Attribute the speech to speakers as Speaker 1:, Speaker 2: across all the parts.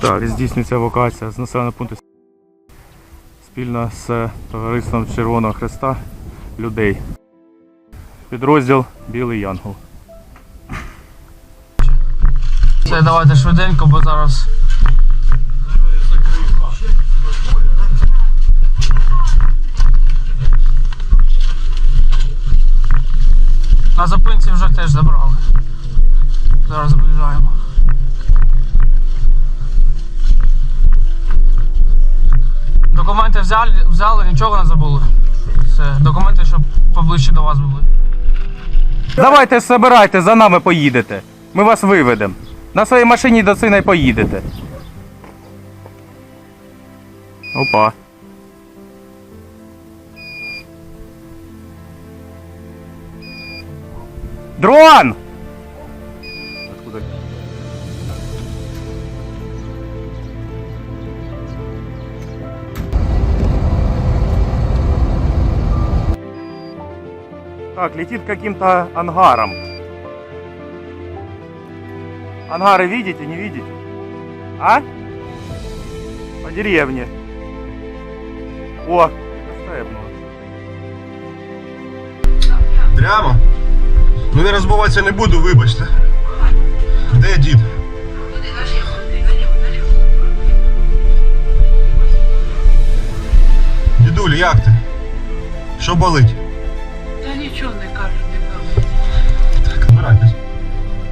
Speaker 1: Так, здійснюється евакуація з населеного пункту спільно з товариством Червоного Хреста людей. Підрозділ Білий Янгол.
Speaker 2: Все, давайте швиденько, бо зараз. На зупинці вже теж забрали. Зараз виїжджаємо. Документи взяли, взяли, нічого не забули. Все, документи, щоб поближче до вас були.
Speaker 1: Давайте збирайте, за нами поїдете. Ми вас виведемо. На своїй машині до сина й поїдете. Опа. Дрон! Так, летит каким-то ангаром. Ангары видите, не видите? А? По деревне. О, степнуло.
Speaker 3: Прямо? Ну я розбиватися не буду, вибачте. Де дід? Дідуль, як ти? Що болить?
Speaker 4: Та нічого не кажуть, кажуть.
Speaker 3: Так, збирайтесь.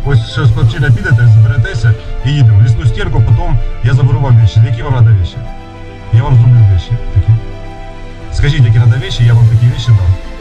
Speaker 3: Ось зараз хлопчина підете, зберетеся і їдемо. Лісну стірку, потім я заберу вам віші. Які вам треба віші? Я вам зроблю віші такі. Скажіть, які треба віші, я вам такі віші дам.